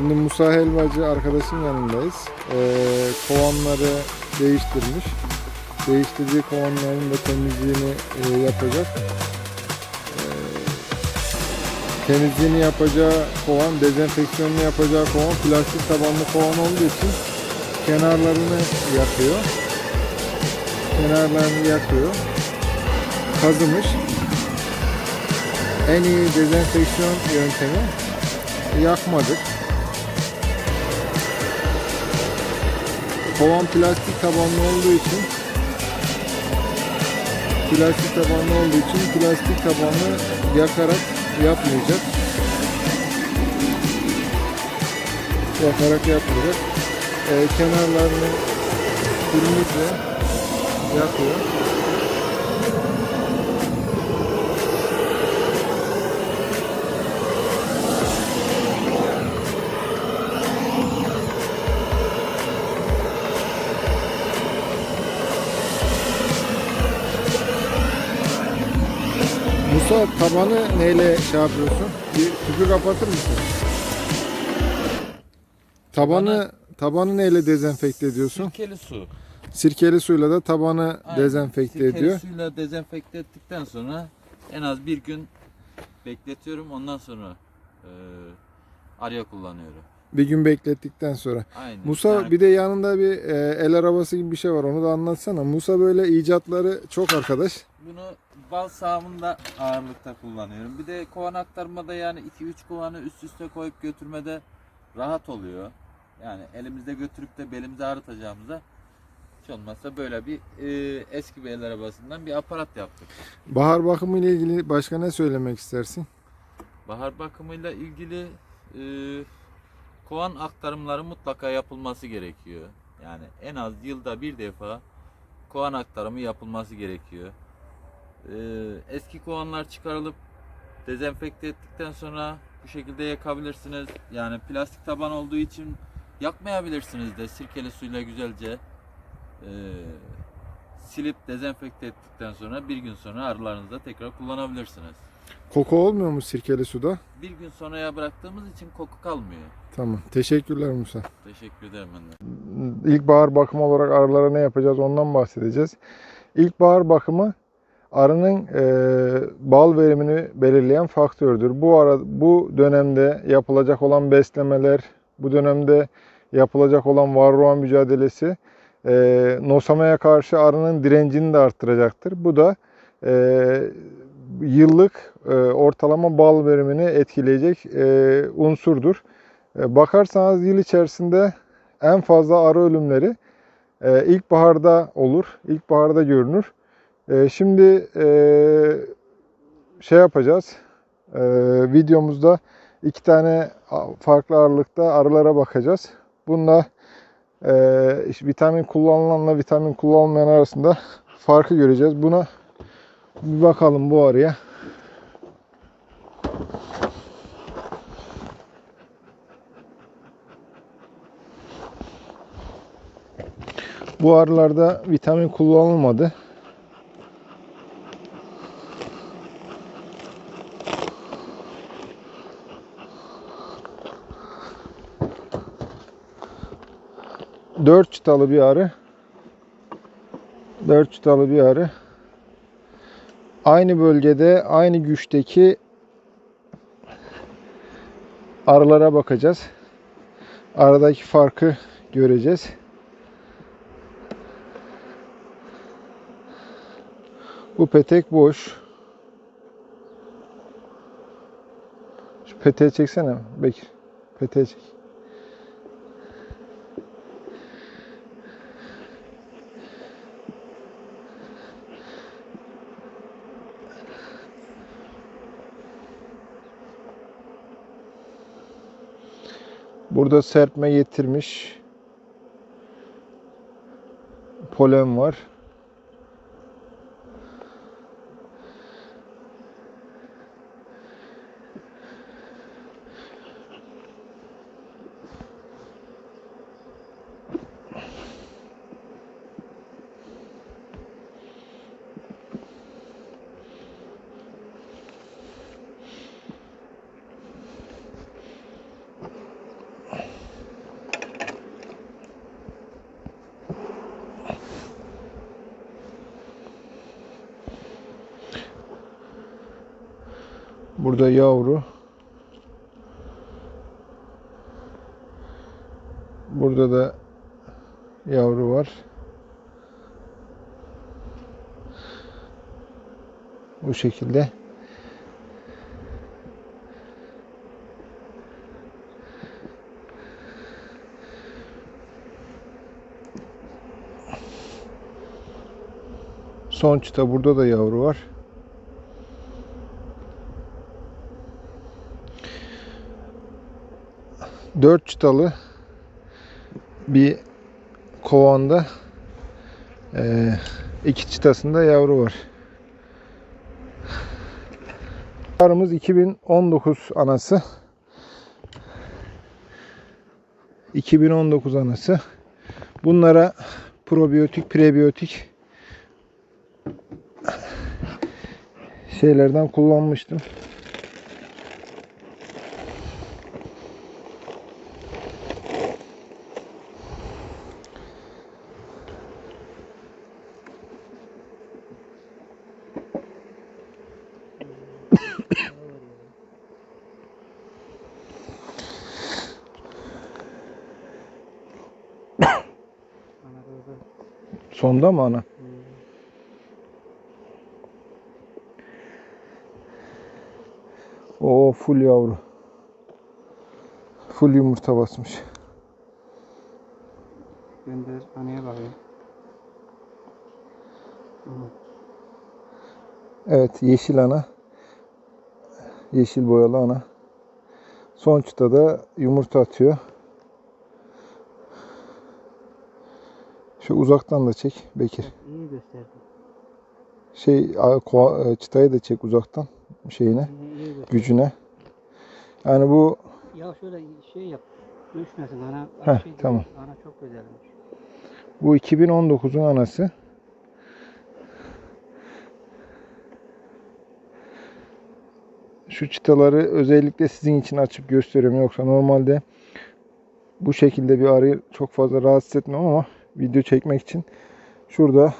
Şimdi Musa Helvacı arkadaşın yanındayız. Ee, kovanları değiştirmiş. Değiştirdiği kovanların da temizliğini e, yapacak. Ee, temizliğini yapacağı kovan, dezenfeksiyonunu yapacağı kovan plastik tabanlı kovan olduğu için kenarlarını yakıyor. Kenarlarını yakıyor. Kazımış. En iyi dezenfeksiyon yöntemi yakmadık. Kovan plastik tabanlı olduğu için plastik tabanlı olduğu için plastik tabanlı yakarak yapmayacak. Yakarak yapmayacak. Ee, kenarlarını kırmızı yakıyor. Musa tabanı neyle şey yapıyorsun? Bir tüpü kapatır mısın? Tabanı tabanı neyle dezenfekte ediyorsun? Sirkeli su. Sirkeli suyla da tabanı Aynen. dezenfekte Sirkeli ediyor. suyla dezenfekte ettikten sonra en az bir gün bekletiyorum. Ondan sonra e, arya kullanıyorum. Bir gün beklettikten sonra. Aynen. Musa Yani bir de yanında bir e, el arabası gibi bir şey var. Onu da anlatsana. Musa böyle icatları çok arkadaş. bunu bal sağımında ağırlıkta kullanıyorum. Bir de kovan aktarmada yani 2-3 kovanı üst üste koyup götürmede rahat oluyor. Yani elimizde götürüp de belimizi ağrıtacağımıza hiç olmazsa böyle bir e, eski bir el arabasından bir aparat yaptık. Bahar bakımı ile ilgili başka ne söylemek istersin? Bahar bakımıyla ilgili e, kovan aktarımları mutlaka yapılması gerekiyor. Yani en az yılda bir defa kovan aktarımı yapılması gerekiyor. E, eski kovanlar çıkarılıp dezenfekte ettikten sonra bu şekilde yakabilirsiniz. Yani plastik taban olduğu için yakmayabilirsiniz de sirkeli suyla güzelce e, silip dezenfekte ettikten sonra bir gün sonra arılarınızda tekrar kullanabilirsiniz. Koku olmuyor mu sirkeli suda? Bir gün sonraya bıraktığımız için koku kalmıyor. Tamam. Teşekkürler Musa. Teşekkür ederim ben de. İlkbahar bakımı olarak arılara ne yapacağız ondan bahsedeceğiz. İlkbahar bakımı arının e, bal verimini belirleyen faktördür. Bu ara bu dönemde yapılacak olan beslemeler, bu dönemde yapılacak olan varroa mücadelesi e, nosamaya karşı arının direncini de arttıracaktır. Bu da e, yıllık ortalama bal verimini etkileyecek e, unsurdur. E, bakarsanız yıl içerisinde en fazla arı ölümleri e, ilkbaharda olur. İlkbaharda görünür. E, şimdi e, şey yapacağız. E, videomuzda iki tane farklı aralıkta arılara bakacağız. Bununla e, vitamin kullanılanla vitamin kullanılmayan arasında farkı göreceğiz. Buna bir bakalım bu arıya. Bu arılarda vitamin kullanılmadı. Dört çıtalı bir arı. Dört çıtalı bir arı. Aynı bölgede, aynı güçteki arılara bakacağız. Aradaki farkı göreceğiz. Bu petek boş. Şu peteği çeksene Bekir. Peteği çek. Burada serpme getirmiş. Polen var. Burada yavru. Burada da yavru var. Bu şekilde. Son çıta burada da yavru var. Dört çıtalı bir kovanda eee, iki çıtasında yavru var. Arımız 2019 anası. 2019 anası. Bunlara probiyotik, prebiyotik şeylerden kullanmıştım. Sonda mı ana? O full yavru. Full yumurta basmış. gönder anaya. Hı. Evet yeşil ana. Yeşil boyalı ana. Son çıta da yumurta atıyor. Şu uzaktan da çek Bekir. İyi gösterdi. Şey e, çıtayı da çek uzaktan şeyine, gücüne. Yani bu Ya şöyle şey yap. Düşmesin ana. Heh, şey değil, tamam. Ana çok güzelmiş. bu 2019'un anası. Şu çıtaları özellikle sizin için açıp gösteriyorum. Yoksa normalde bu şekilde bir arıyı çok fazla rahatsız etmem ama video çekmek için şurada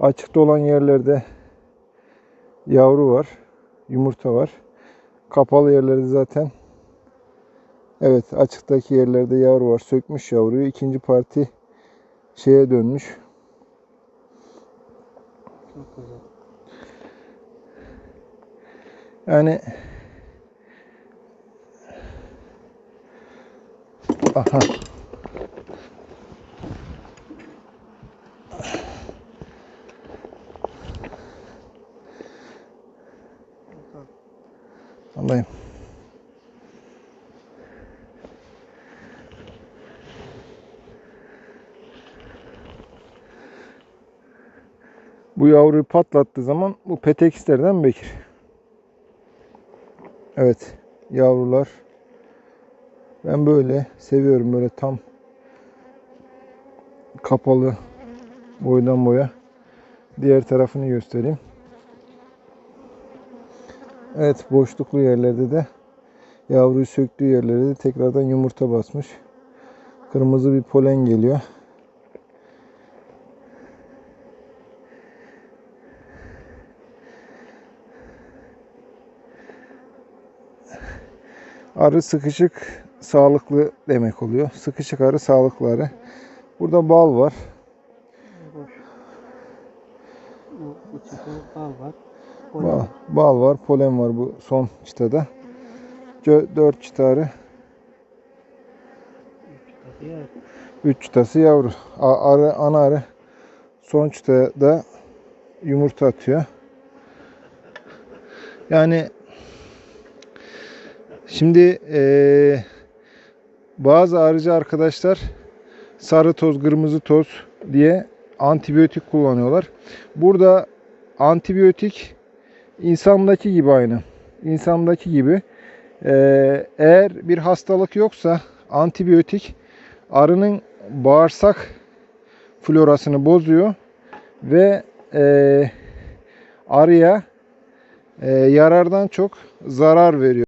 açıkta olan yerlerde yavru var. Yumurta var. Kapalı yerlerde zaten evet açıktaki yerlerde yavru var. Sökmüş yavruyu. İkinci parti şeye dönmüş. Yani Aha. Bu yavruyu patlattığı zaman bu petekislerden mi Bekir? Evet, yavrular. Ben böyle seviyorum böyle tam kapalı boydan boya. Diğer tarafını göstereyim. Evet, boşluklu yerlerde de yavruyu söktüğü yerlerde de tekrardan yumurta basmış. Kırmızı bir polen geliyor. Arı sıkışık sağlıklı demek oluyor. Sıkışık arı sağlıklı arı. Burada bal var. Bu, bal var. Bal, Polen. bal var, polen var bu son çıtada. 4 çıta arı, 3 çıtası yavru. Arı, ana arı son çıtada yumurta atıyor. Yani şimdi eee, bazı arıcı arkadaşlar sarı toz, kırmızı toz diye antibiyotik kullanıyorlar. Burada antibiyotik insandaki gibi aynı. İnsandaki gibi. Ee, eğer bir hastalık yoksa antibiyotik arının bağırsak florasını bozuyor ve e, arıya e, yarardan çok zarar veriyor.